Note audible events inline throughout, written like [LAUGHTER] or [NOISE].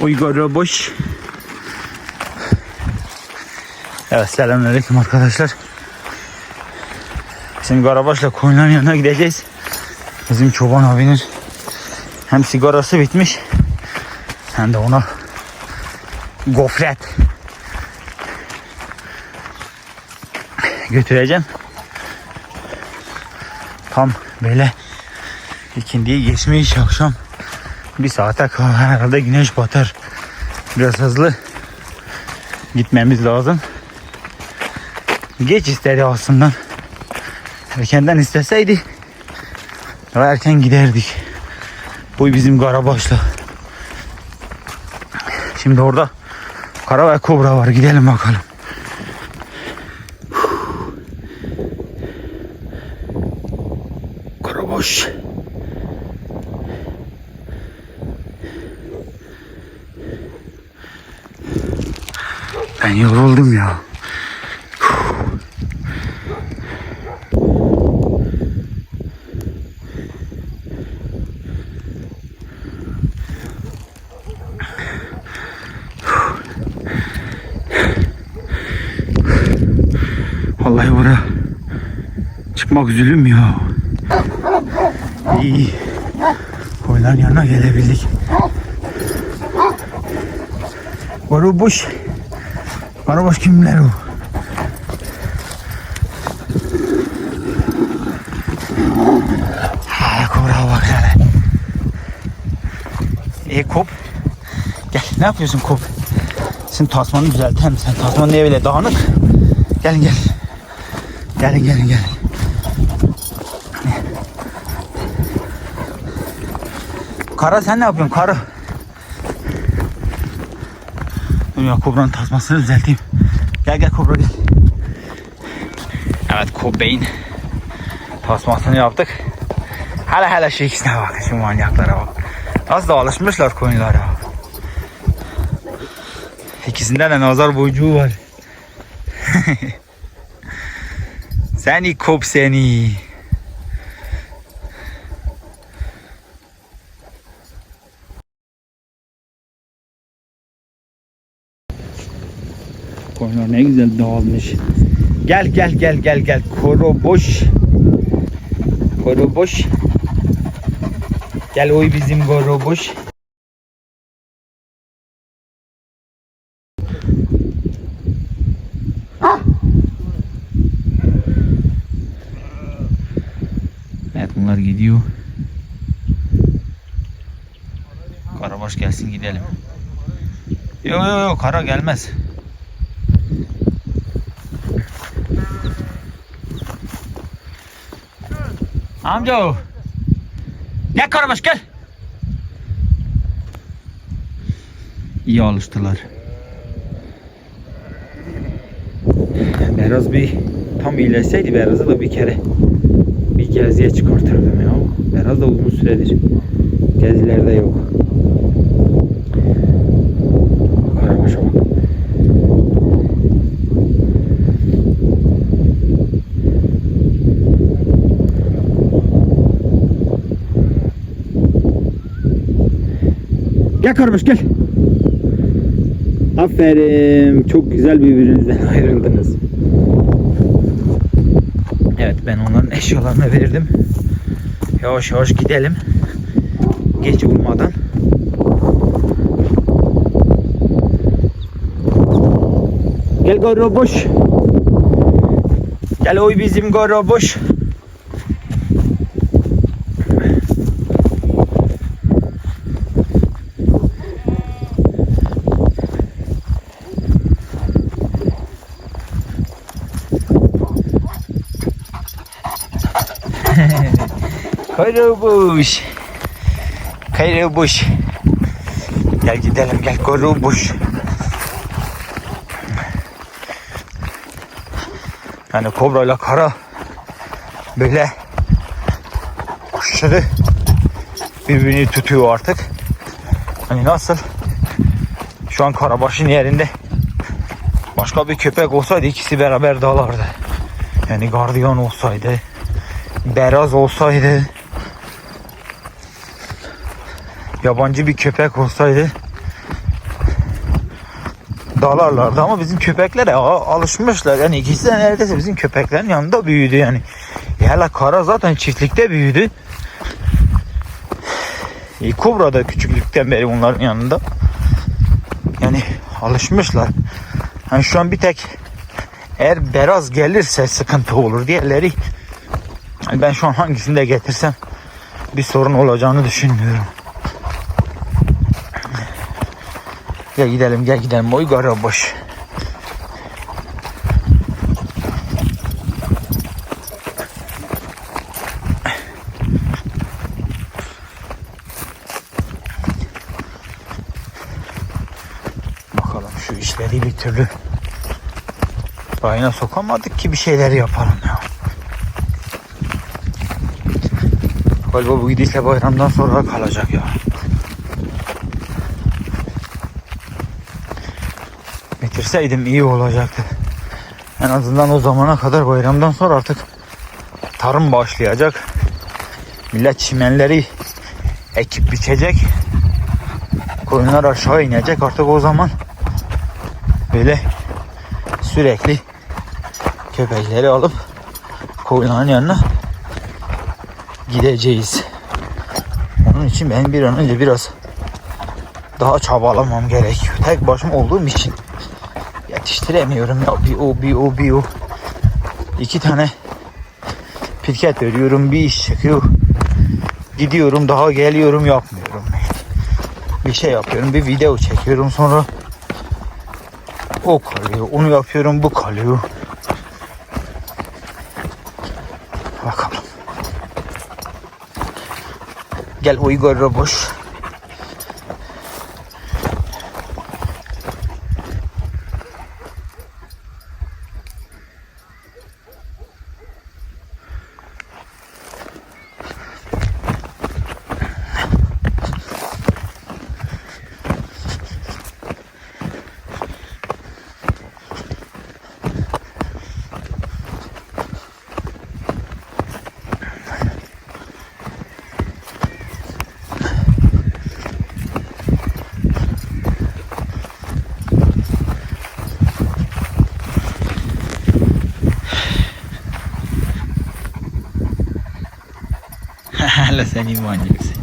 Uygar boş. Evet selamünaleyküm arkadaşlar. Şimdi Karabaş'la koyunların yanına gideceğiz. Bizim çoban abinin hem sigarası bitmiş hem de ona gofret götüreceğim. Tam böyle ikindiyi geçmiş akşam bir saate kala herhalde güneş batar. Biraz hızlı gitmemiz lazım. Geç istedi aslında. Erkenden isteseydi daha erken giderdik. Bu bizim Karabaş'la. Şimdi orada kara ve kobra var. Gidelim bakalım. Karabaş. Ben yoruldum ya. Vallahi bura çıkmak zulüm ya. İyi. Koyunların yanına gelebildik. Varubuş. Varubuş kimler o? Ha, kobra bak hele. E kop. Gel ne yapıyorsun kop? Sen tasmanı düzelt hem sen tasman niye böyle dağınık? Gelin gel. Gelin gelin gelin. Kara sen ne yapıyorsun Kara? Dur ya kobranın tasmasını düzelteyim. Gel gel kobra gel. Evet Kobeyn tasmasını yaptık. Hele hele şu ikisine bak şu manyaklara bak. Nasıl da alışmışlar koyunlara. İkisinde de nazar boncuğu var. [LAUGHS] seni kop seni. Koyunlar ne güzel dağılmış. Gel gel gel gel gel. Koro boş. Koro boş. Gel oy bizim koro boş. Evet bunlar gidiyor. Karabaş gelsin gidelim. Yok yok yok kara gelmez. Amca o. Gel Karabaş gel. İyi alıştılar. Beraz bir tam iyileşseydi Beraz'ı da bir kere bir geziye çıkartırdım da uzun süredir gezilerde yok. Bak. Gel Karabaş gel. Aferin. Çok güzel birbirinizden [LAUGHS] ayrıldınız. Evet ben onların eşyalarını verirdim. Yavaş yavaş gidelim. Geç olmadan. Gel Goroboş. Gel oy bizim Goroboş. Karabuş. Karabuş. Gel gidelim gel Karabuş. Yani kobra ile kara böyle aşırı birbirini tutuyor artık. Hani nasıl? Şu an Karabaş'ın yerinde başka bir köpek olsaydı ikisi beraber dalardı. Yani gardiyan olsaydı, beraz olsaydı, yabancı bir köpek olsaydı dalarlardı ama bizim köpeklere alışmışlar. Yani ikisi de neredeyse bizim köpeklerin yanında büyüdü yani. E hele kara zaten çiftlikte büyüdü. E, Kobra da küçüklükten beri onların yanında. Yani alışmışlar. Yani şu an bir tek eğer Beraz gelirse sıkıntı olur. Diğerleri ben şu an hangisini de getirsem bir sorun olacağını düşünmüyorum. Gel gidelim gel gidelim. Oy gara boş. Bakalım şu işleri bir türlü rayına sokamadık ki bir şeyler yapalım ya. Galiba bu gidişle bayramdan sonra kalacak ya. Bitirseydim iyi olacaktı. En azından o zamana kadar bayramdan sonra artık tarım başlayacak. Millet çimenleri ekip biçecek. Koyunlar aşağı inecek. Artık o zaman böyle sürekli köpekleri alıp koyunların yanına gideceğiz. Onun için ben bir an önce biraz daha çabalamam gerekiyor. Tek başıma olduğum için yetiştiremiyorum ya bir o bir o bir o. İki tane pirket veriyorum bir iş çıkıyor. Gidiyorum daha geliyorum yapmıyorum. Bir şey yapıyorum bir video çekiyorum sonra o kalıyor onu yapıyorum bu kalıyor. Bakalım. Gel Uygar Roboş. Hala sen imancısın.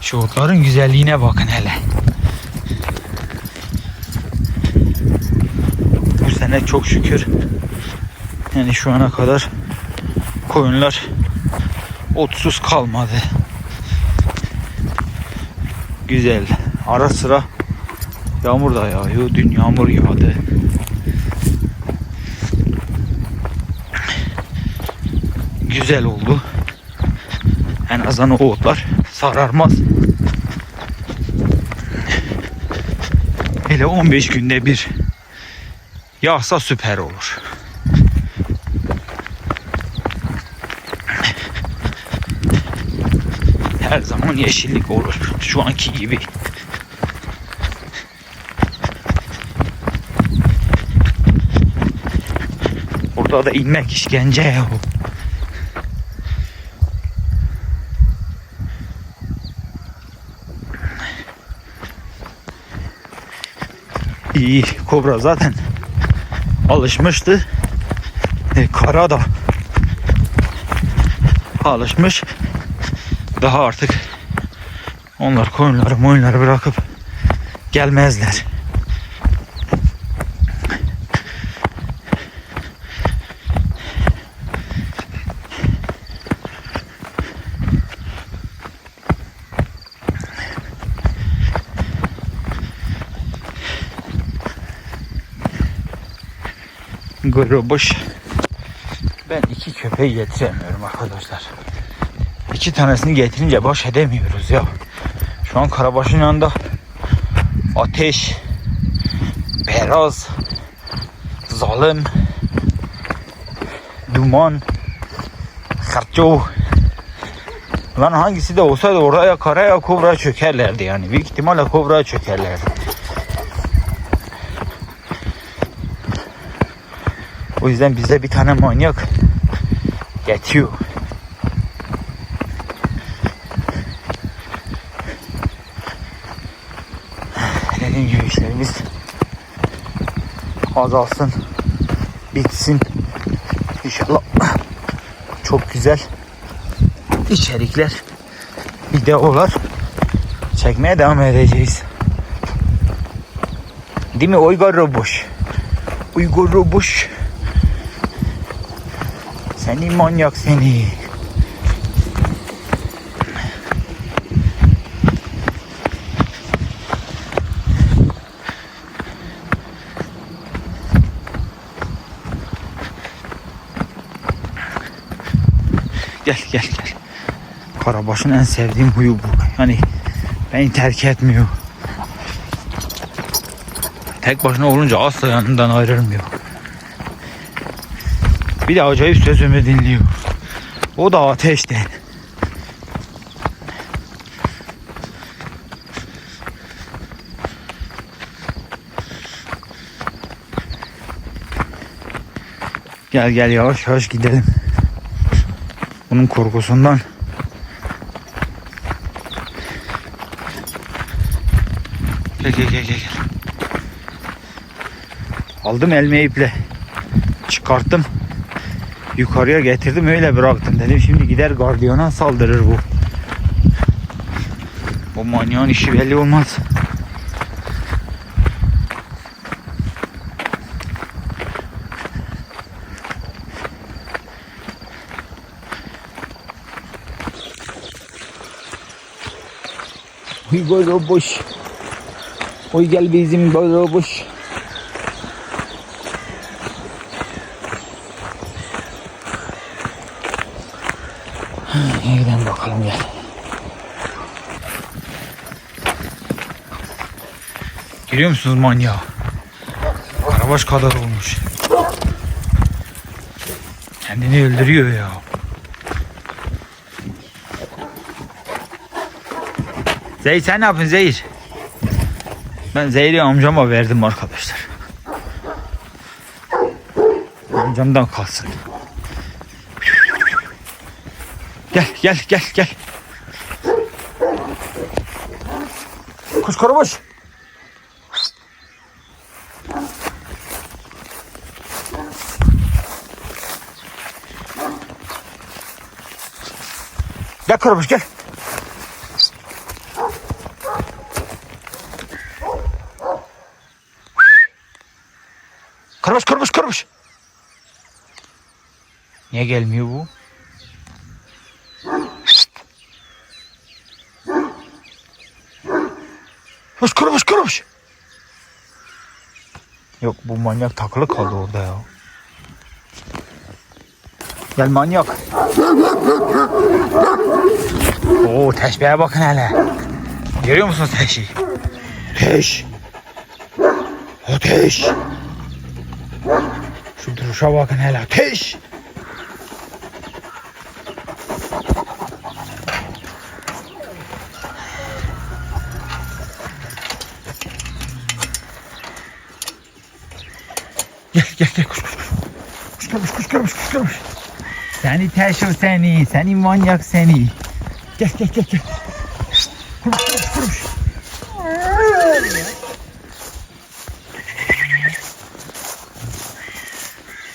Şu otların güzelliğine bakın hele. Bu sene çok şükür yani şu ana kadar koyunlar otsuz kalmadı. Güzel. Ara sıra yağmur da yağıyor. Dün yağmur yağdı. Güzel oldu. En azından o otlar sararmaz. Hele 15 günde bir yağsa süper olur. Her zaman yeşillik olur. Şu anki gibi. Burada da inmek işkence ya. İyi. Kobra zaten alışmıştı. E, kara da alışmış. Daha artık onlar koyunları moyunları bırakıp gelmezler. Grubuş. Ben iki köpeği getiremiyorum arkadaşlar. İki tanesini getirince baş edemiyoruz ya. Şu an Karabaş'ın yanında Ateş, Beraz, Zalim, Duman, Karço. Lan hangisi de olsaydı oraya karaya kobra çökerlerdi yani. Büyük ihtimalle kobra çökerlerdi. O yüzden bize bir tane manyak yetiyor. dediğim gibi işlerimiz azalsın, bitsin. İnşallah çok güzel içerikler, videolar çekmeye devam edeceğiz. Değil mi Uygar Roboş? Uygar Roboş. Seni manyak seni. Gel gel gel. Karabaş'ın en sevdiğim huyu bu. Yani beni terk etmiyor. Tek başına olunca asla yanından ayrılmıyor. Bir de acayip sözümü dinliyor. O da ateşte. Gel gel yavaş yavaş gidelim. Bunun korkusundan Gel gel gel gel. Aldım elme iple. Çıkarttım. Yukarıya getirdim öyle bıraktım. Dedim şimdi gider gardiyana saldırır bu. Bu manyağın işi belli olmaz. Uy böyle boş. Oy gel bizim böyle Gidelim bakalım gel. Görüyor musunuz manyağı? Karabaş kadar olmuş. Kendini öldürüyor ya. Zeyir sen ne yapıyorsun Zeyir? Ben Zeyir'i amcama verdim arkadaşlar. Amcamdan kalsın. Gel gel gel gel. Koş karabaş. Gel karabaş gel. Karabaş karabaş karabaş. Niye gelmiyor bu? Koş karabaş karabaş. Yok bu manyak takılı kaldı orada ya. Gel manyak. Oo teşbihe bakın hele. Görüyor musunuz teşi? Teş. Ateş. Şu duruşa bakın hele. Ateş. Gel gel gel koş koş koş. Kuş gelmiş kuş gelmiş. Seni teşo seni. Seni manyak seni. Gel gel gel gel. Şşt, Konuş konuş konuş.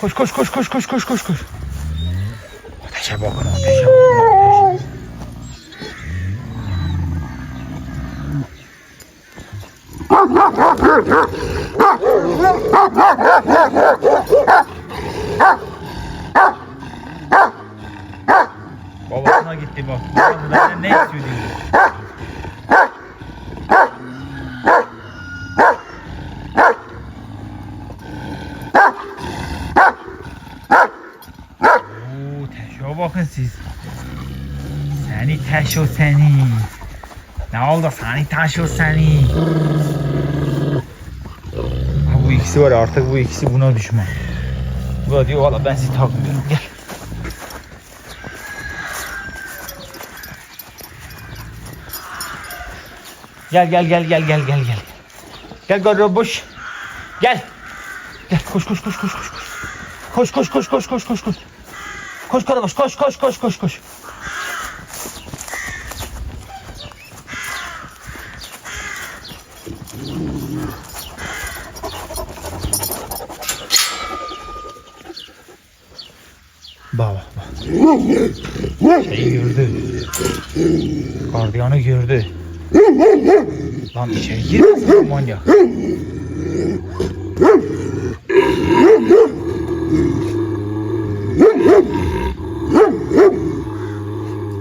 Koş koş koş koş koş koş koş koş. Ateşe bakın ateşe bakın ateşe. Babasına [LAUGHS] gitti bak. Babası benden ne istiyor diyor. Teşo bakın siz. Seni teşo seni. Ne oldu seni teşo seni. Ha, bu ikisi var artık bu ikisi buna düşman. Bu da diyor valla ben sizi takmıyorum gel. Gel gel gel gel gel gel gel. Gel gorobuş. Gel. Gel koş koş koş koş koş koş. Koş koş koş koş koş koş koş. Koş gorobuş koş koş koş koş koş. Baba. Şeyi gördü. Gardiyanı gördü. Lan içeri girmesin lan manyak.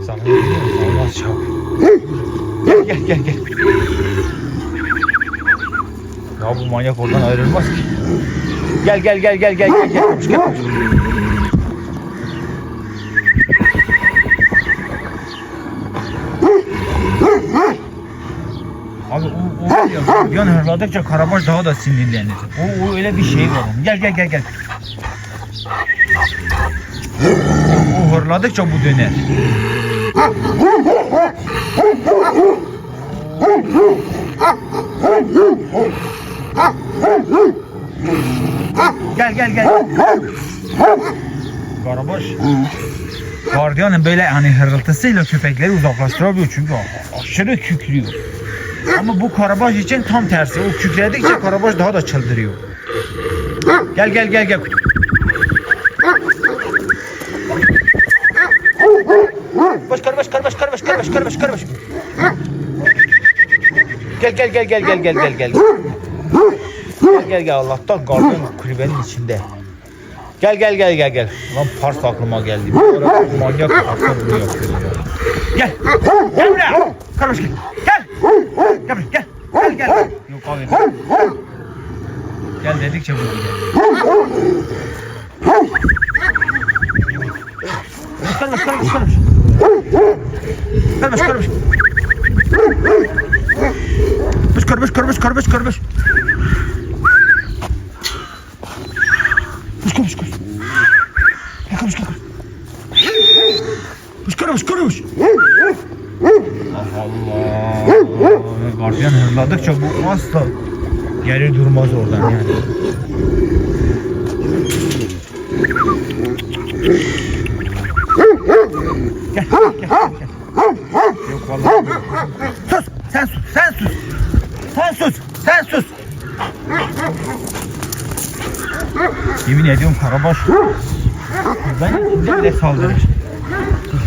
Sana? Olmaz çabuk. Gel gel gel gel. Ya bu manyak oradan ayrılmaz ki. Gel gel gel gel gel gel gel. Gel o var ya gardiyan hırladıkça Karabaş daha da sinirlenir. O, o öyle bir şey var. Gel gel gel gel. O, hırladıkça bu döner. Gel gel gel. Karabaş. Gardiyanın böyle hani hırıltısıyla köpekleri uzaklaştırabiliyor çünkü aşırı kükrüyor. Ama bu karabaş için tam tersi. O kükredikçe karabaş daha da çıldırıyor. Gel gel gel gel. Baş karabaş karabaş karabaş karabaş karabaş karabaş. Gel gel gel gel gel gel gel gel. Gel gel gel Allah'tan gardiyan kulübenin içinde. Gel gel gel gel gel. Lan Pars aklıma geldi. Bir manyak Parslar bunu yapıyor ya. Gel. Gel buraya. Kardeş gel. Gel. Gel gel. Gel gel. Yok abi. Gel dedikçe bu gider. Kardeş kardeş kardeş. Kardeş kardeş. Kardeş kardeş kardeş kardeş. Koş koş koş. Gel koş koş. Koş koş koş. Allah Allah. Gardiyan hırladıkça bu asla geri durmaz oradan yani. Gel gel gel. Yok vallahi. Sus sen sus sen sus. Sen sus sen sus. Yemin ediyorum Karabaş. Ben şimdi bile saldırır.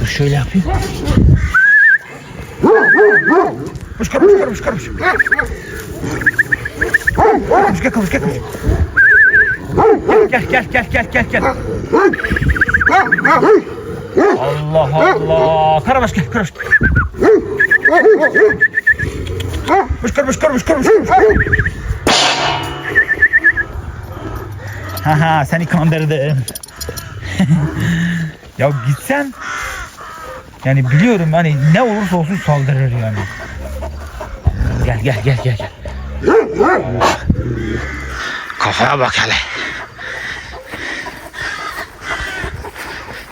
Dur şöyle yapayım. Karabaş Karabaş. Karabaş gel Karabaş gel Karabaş. Gel gel gel gel gel gel. Allah Allah. Karabaş gel Karabaş. Koş Karabaş Karabaş Karabaş. Haha seni kandırdım. [LAUGHS] ya gitsen yani biliyorum hani ne olursa olsun saldırır yani. Gel gel gel gel gel. Kafaya bak hele.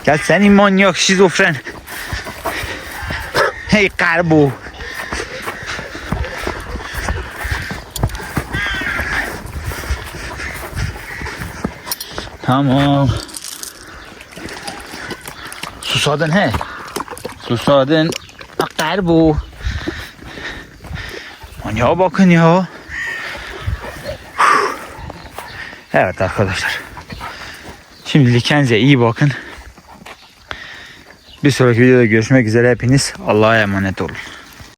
Gel seni manyak şizofren. Hey karbu. Tamam. Susadın he. Susadın. Akar Manyağa bakın ya. Evet arkadaşlar. Şimdilik kendinize iyi bakın. Bir sonraki videoda görüşmek üzere hepiniz Allah'a emanet olun.